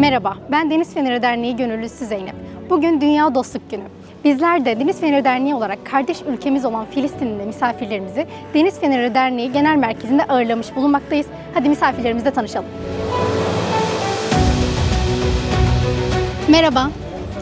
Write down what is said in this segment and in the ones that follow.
Merhaba, ben Deniz Feneri Derneği gönüllüsü Zeynep. Bugün Dünya Dostluk Günü. Bizler de Deniz Feneri Derneği olarak kardeş ülkemiz olan Filistin'de misafirlerimizi Deniz Feneri Derneği Genel Merkezi'nde ağırlamış bulunmaktayız. Hadi misafirlerimizle tanışalım. Merhaba,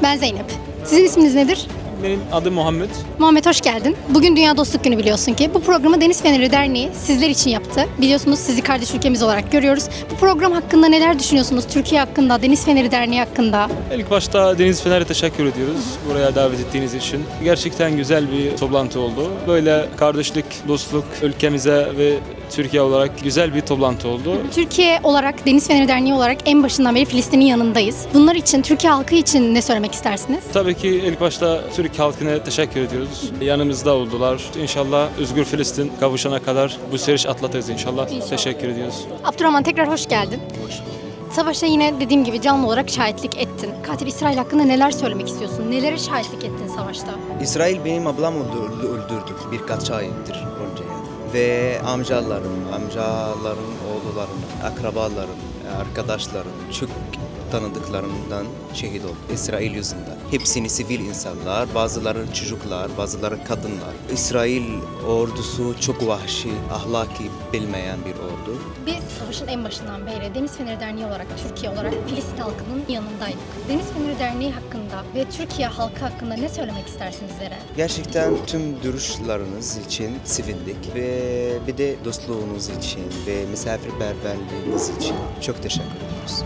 ben Zeynep. Sizin isminiz nedir? Benim adım Muhammed. Muhammed hoş geldin. Bugün Dünya Dostluk Günü biliyorsun ki. Bu programı Deniz Feneri Derneği sizler için yaptı. Biliyorsunuz sizi kardeş ülkemiz olarak görüyoruz. Bu program hakkında neler düşünüyorsunuz? Türkiye hakkında, Deniz Feneri Derneği hakkında? İlk başta Deniz Fener'e teşekkür ediyoruz buraya davet ettiğiniz için. Gerçekten güzel bir toplantı oldu. Böyle kardeşlik, dostluk ülkemize ve Türkiye olarak güzel bir toplantı oldu. Türkiye olarak, Deniz Feneri Derneği olarak en başından beri Filistin'in yanındayız. Bunlar için, Türkiye halkı için ne söylemek istersiniz? Tabii ki ilk başta Türk halkına teşekkür ediyoruz. Yanımızda oldular. İnşallah Özgür Filistin kavuşana kadar bu süreç atlatırız inşallah. İnşallah. Teşekkür ediyoruz. Abdurrahman tekrar hoş geldin. Savaşa yine dediğim gibi canlı olarak şahitlik ettin. Katil İsrail hakkında neler söylemek istiyorsun? Nelere şahitlik ettin savaşta? İsrail benim ablam öldü- öldürdü birkaç aydır önce yani. Ve amcalarım, amcaların oğullarım, akrabalarım, arkadaşlarım, çok tanıdıklarımdan şehit oldu İsrail yüzünden. Hepsini sivil insanlar, bazıları çocuklar, bazıları kadınlar. İsrail ordusu çok vahşi, ahlaki bilmeyen bir ordu. Biz savaşın en başından beri Deniz Feneri Derneği olarak, Türkiye olarak Filistin halkının yanındaydık. Deniz Feneri Derneği hakkında ve Türkiye halkı hakkında ne söylemek istersin bizlere? Gerçekten tüm duruşlarınız için sevindik ve bir de dostluğunuz için ve misafirperverliğiniz için çok teşekkür ediyoruz.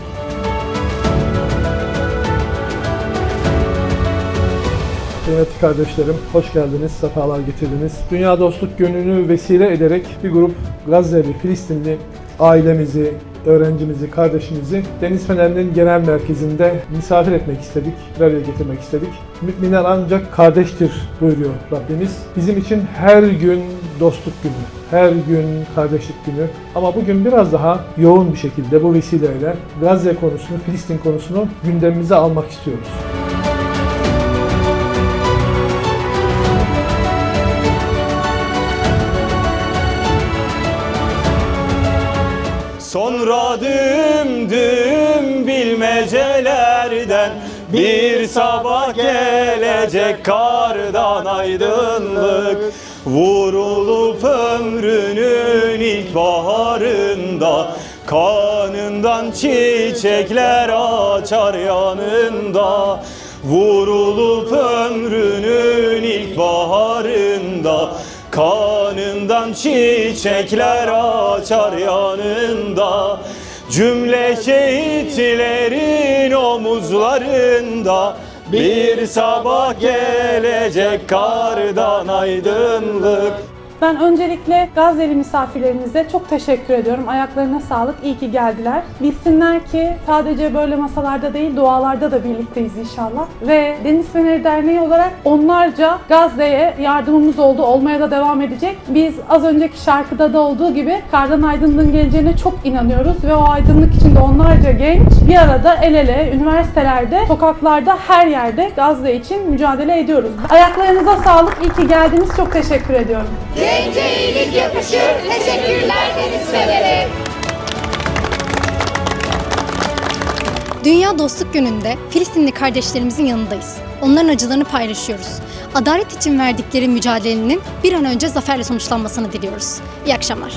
Kıymetli kardeşlerim, hoş geldiniz, sefalar getirdiniz. Dünya Dostluk Günü'nü vesile ederek bir grup Gazze'li, Filistinli ailemizi, öğrencimizi, kardeşimizi Deniz Fener'in genel merkezinde misafir etmek istedik, bir araya getirmek istedik. Müminler ancak kardeştir buyuruyor Rabbimiz. Bizim için her gün dostluk günü, her gün kardeşlik günü. Ama bugün biraz daha yoğun bir şekilde bu vesileyle Gazze konusunu, Filistin konusunu gündemimize almak istiyoruz. Sonra düm düm bilmecelerden bir sabah gelecek kardan aydınlık. Vurulup ömrünün ilk baharında Kanından çiçekler açar yanında. Vurulup ömrünün ilk baharında Kanından çiçekler açar yanında. Cümle şehitlerin omuzlarında. Bir sabah gelecek kardan aydınlık Ben öncelikle Gazze'li misafirlerimize çok teşekkür ediyorum. Ayaklarına sağlık, iyi ki geldiler. Bilsinler ki sadece böyle masalarda değil, dualarda da birlikteyiz inşallah. Ve Deniz Feneri Derneği olarak onlarca Gazze'ye yardımımız oldu, olmaya da devam edecek. Biz az önceki şarkıda da olduğu gibi kardan aydınlığın geleceğine çok inanıyoruz ve o aydınlık içinde onlarca genç bir arada el ele üniversitelerde, sokaklarda, her yerde Gazze için mücadele ediyoruz. Ayaklarınıza sağlık, iyi ki geldiniz. Çok teşekkür ediyorum. Gence iyilik yakışır. Teşekkürler Deniz Feneri. Dünya Dostluk Günü'nde Filistinli kardeşlerimizin yanındayız. Onların acılarını paylaşıyoruz. Adalet için verdikleri mücadelenin bir an önce zaferle sonuçlanmasını diliyoruz. İyi akşamlar.